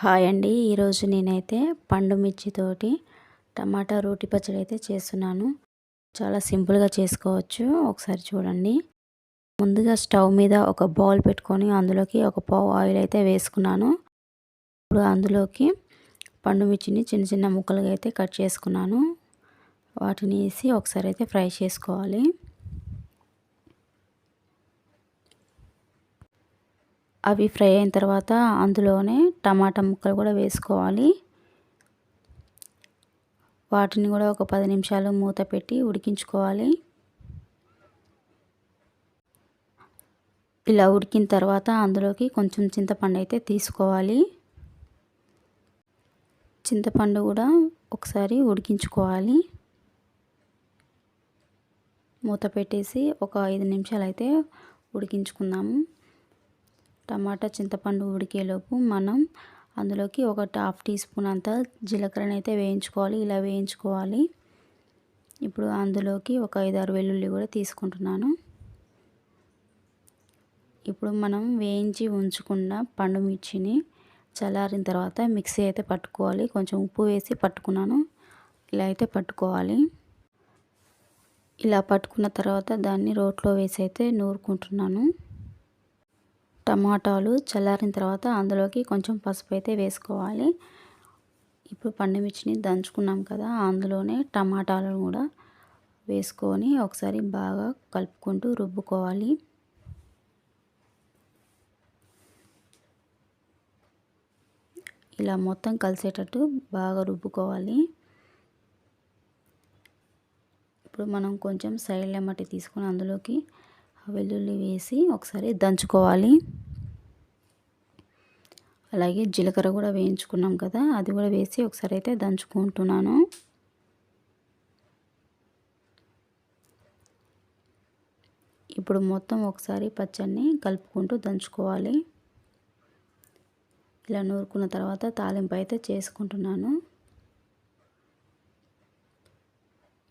Hi అండి. ఈరోజు నేనైతే పండు మిర్చితోటి టమాటా రోటి పచ్చడి అయితే చేస్తున్నాను. చాలా సింపుల్గా చేసుకోవచ్చు. ఒకసారి చూడండి. ముందుగా స్టవ్ మీద ఒక బౌల్ పెట్టుకొని అందులోకి ఒక పావు ఆయిల్ అయితే వేసుకున్నాను. ఇప్పుడు అందులోకి పండు మిర్చిని చిన్న చిన్న ముక్కలుగా అయితే కట్ చేసుకున్నాను. వాటిని వేసి ఒకసారి అయితే ఫ్రై చేసుకోవాలి. అవి ఫ్రై అయిన తర్వాత అందులోనే టమాటా ముక్కలు కూడా వేసుకోవాలి. వాటిని కూడా ఒక పది నిమిషాలు మూత పెట్టి ఉడికించుకోవాలి. ఇలా ఉడికిన తర్వాత అందులోకి కొంచెం చింతపండు అయితే తీసుకోవాలి. చింతపండు కూడా ఒకసారి ఉడికించుకోవాలి. మూత పెట్టేసి ఒక ఐదు నిమిషాలు అయితే ఉడికించుకుందాము. టమాటా చింతపండు ఉడికేలోపు మనం అందులోకి ఒక హాఫ్ టీ స్పూన్ అంత జీలకర్రని అయితే వేయించుకోవాలి. ఇలా వేయించుకోవాలి. ఇప్పుడు అందులోకి ఒక ఐదారు వెల్లుల్లి కూడా తీసుకుంటున్నాను. ఇప్పుడు మనం వేయించి ఉంచుకున్న పండు మిర్చిని చల్లారిన తర్వాత మిక్సీ అయితే పట్టుకోవాలి. కొంచెం ఉప్పు వేసి పట్టుకున్నాను. ఇలా అయితే పట్టుకోవాలి. ఇలా పట్టుకున్న తర్వాత దాన్ని రోట్లో వేసి అయితే నూరుకుంటున్నాను. టమాటాలు చల్లారిన తర్వాత అందులోకి కొంచెం పసుపు అయితే వేసుకోవాలి. ఇప్పుడు పండుమిర్చిని దంచుకున్నాం కదా అందులోనే టమాటాలు కూడా వేసుకొని ఒకసారి బాగా కలుపుకుంటూ రుబ్బుకోవాలి. ఇలా మొత్తం కలిసేటట్టు బాగా రుబ్బుకోవాలి. ఇప్పుడు మనం కొంచెం సైడ్ లెమ్మటి తీసుకొని అందులోకి వెల్లుల్లి వేసి ఒకసారి దంచుకోవాలి. అలాగే జీలకర్ర కూడా వేయించుకున్నాం కదా అది కూడా వేసి ఒకసారి అయితే దంచుకుంటున్నాను. ఇప్పుడు మొత్తం ఒకసారి పచ్చడిని కలుపుకుంటూ దంచుకోవాలి. ఇలా నూరుకున్న తర్వాత తాలింపు అయితే చేసుకుంటున్నాను.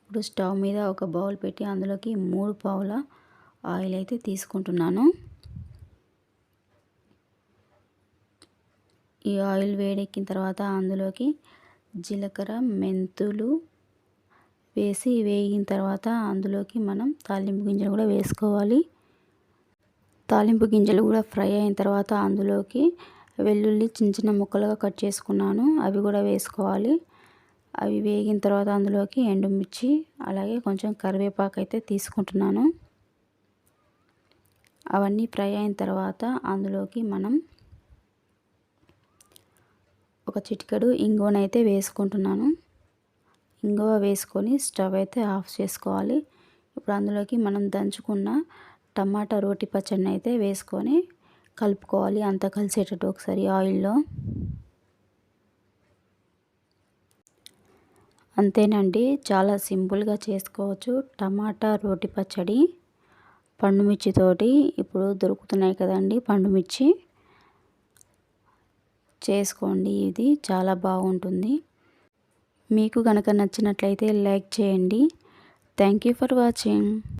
ఇప్పుడు స్టవ్ మీద ఒక బౌల్ పెట్టి అందులోకి మూడు పావుల ఆయిల్ అయితే తీసుకుంటున్నాను. ఈ ఆయిల్ వేడెక్కిన తర్వాత అందులోకి జీలకర్ర మెంతులు వేసి వేగిన తర్వాత అందులోకి మనం తాలింపు గింజలు కూడా వేసుకోవాలి. తాలింపు గింజలు కూడా ఫ్రై అయిన తర్వాత అందులోకి వెల్లుల్లి చిన్న చిన్న ముక్కలుగా కట్ చేసుకున్నాను. అవి కూడా వేసుకోవాలి. అవి వేగిన తర్వాత అందులోకి ఎండుమిర్చి అలాగే కొంచెం కరివేపాకు అయితే తీసుకుంటున్నాను. అవన్నీ ఫ్రై అయిన తర్వాత అందులోకి మనం ఒక చిటికెడు ఇంగువనైతే వేసుకుంటున్నాను. ఇంగువ వేసుకొని స్టవ్ అయితే ఆఫ్ చేసుకోవాలి. ఇప్పుడు అందులోకి మనం దంచుకున్న టమాటా రోటి పచ్చడిని అయితే వేసుకొని కలుపుకోవాలి. అంతా కలిసేటట్టు ఒకసారి ఆయిల్లో. అంతేనండి. చాలా సింపుల్గా చేసుకోవచ్చు టమాటా రోటి పచ్చడి. పండుమిర్చితోటి ఇప్పుడు దొరుకుతున్నాయి కదండి పండుమిర్చి. చేసుకోండి ఇది చాలా బాగుంటుంది. మీకు కనుక నచ్చినట్లయితే లైక్ చేయండి. Thank you for watching.